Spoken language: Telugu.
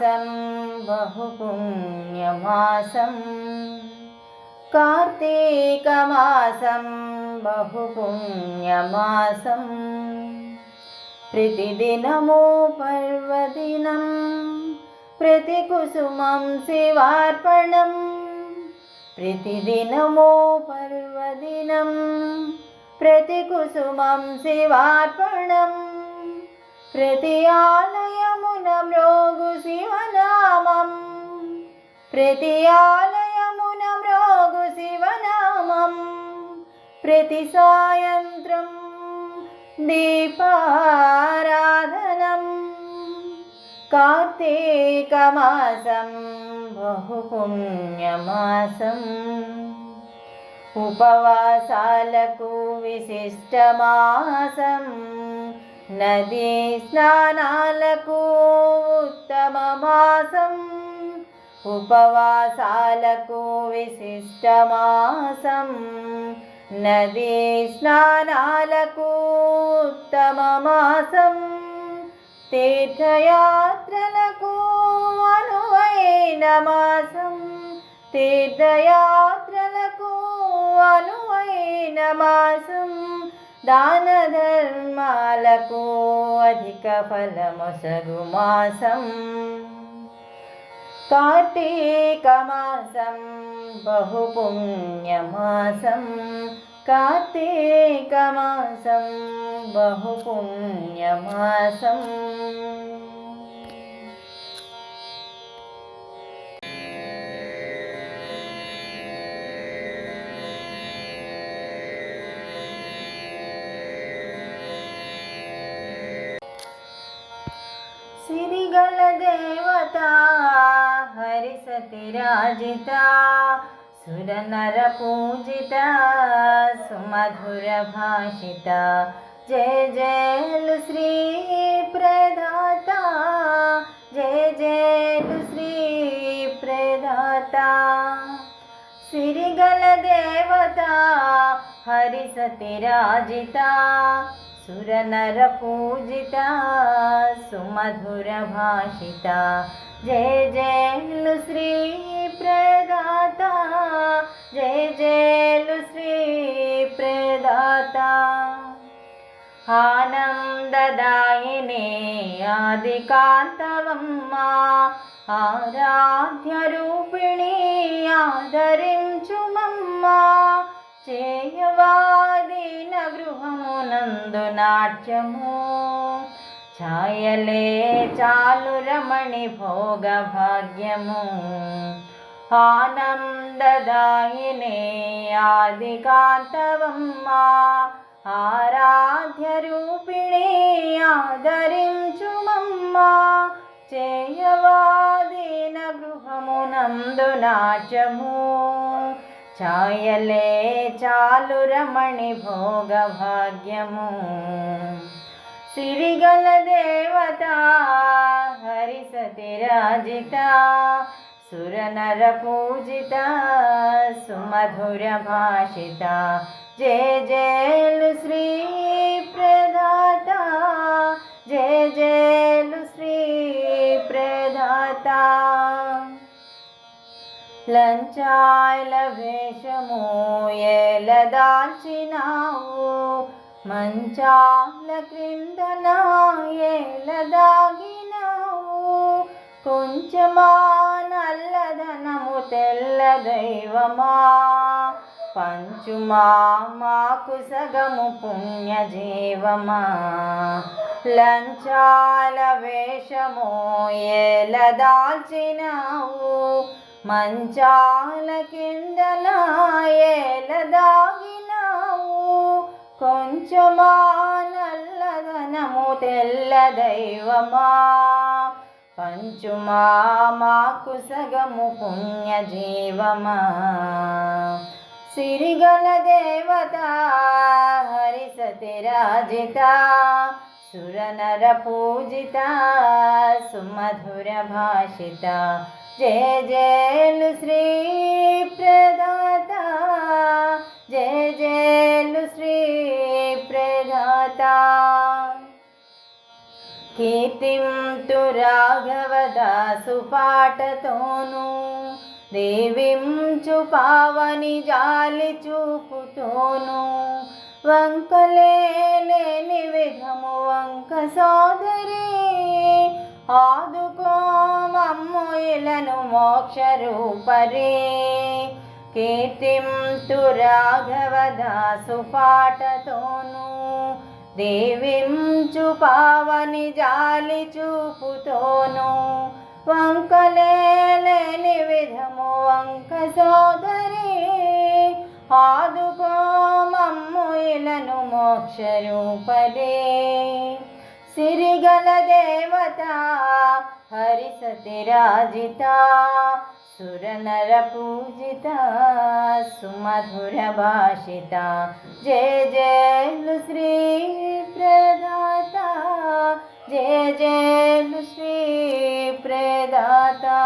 కార్తీకమాసం బహుపుణ్యమాసం కార్తీకమాసం బహుపుణ్యమాసం. ప్రతిదినము పర్వదినం ప్రతికుసుమం శివార్పణం. ప్రతిదినము పర్వదినం ప్రతికుసుమం శివార్పణం. ప్రతి ఆలయమున మ్రోగు శివనామం. ప్రతి ఆలయమున మ్రోగు శివనామం. ప్రతి సాయంత్రం దీపారాధనం. కార్తీకమాసం బహుపుణ్యమాసం. ఉపవాసాలకు విశిష్టమాసం నదీ స్నానాలకు ఉత్తమ మాసం ఉపవాసాలకు విశిష్ట మాసం. నదీ స్నానాలకు ఉత్తమ మాసం తీర్థయాత్రలకు అనువైన మాసం. తీర్థయాత్రలకు అనువైన మాసం. దాన ధర్మాలకు అధిక ఫలమొసగు మాసం. కార్తీక మాసం బహుపుణ్యమాసం. కార్తీక మాసం బహుపుణ్యమాసం. సిరిగల దేవత హరిసతిరాజిత సురనర పూజిత సుమధుర భాషిత జయ జయలు శ్రీ ప్రదాత జయ జయలు శ్రీ ప్రదాత సిరిగల దేవత హరిసతిరాజిత సురనర పూజిత సుమధుర భాషిత జయ జయలు శ్రీ ప్రదాత జయ జయలు శ్రీ ప్రదాత ఆనందదాయినే ఆదికాంతవమ్మ ఆరాధ్య రూపిణి చేయవాదీన గృహమునందు నాట్యము? ఛాయలే చాలు రమణి భోగ భాగ్యము ఆనందదాయినే ఆది ఆదికాంతవమ్మ ఆరాధ్య రూపిణి ఆదరించుమమ్మ. చేయవాదీన గృహమునందు నాట్యము? ఛాయలే చాలు రమణి భోగ భాగ్యము సిరిగల దేవత హరిసతిరాజిత సురనర పూజిత సుమధుర భాషిత జయ జయలు శ్రీ ప్రదాత జయ జయలు శ్రీ ప్రదాత లంచాయల వేషము ఏల దాల్చినావు మంచాల క్రిందన ఏల దాగినావు కొంచెమా నల్లదనము తెల్ల దైవమా పంచుమా మాకు సగము పుణ్యజీవమా లంచాల వేషము ఏల దాల్చినావు మంచాల కిందన దాగినావు కొంచెమా నల్లదనము తెల్ల దైవమా? పంచుమా మాకు సగము పుణ్య జీవమా సిరిగల దేవత హరిసతిరాజిత సురనర పూజిత సుమధుర భాషిత జయ జయలు శ్రీ ప్రదాత. జయ జయలు శ్రీ ప్రదాత. కీర్తింతు రాఘవదాసు పాటతోను దేవించు పావని జాలి చూపుతోను వంకలేని విధము వంక సోదరి ఆ మమ్ము मोक्षरूपरे कीर्तिं రూపరే కీర్తింతు రాఘవదాసు పాటతోను దేవించు పావని జాలి చూపుతోను. వంకలేని విధము వంక సోదరి ఆదుకో మమ్ము ఇలను మోక్షరూపదే సిరిగల దేవత हरिसतिराजिता सुरनरपूजिता सुमधुरभाषिता। जय जयश्री प्रदाता जय जयश्री प्रदाता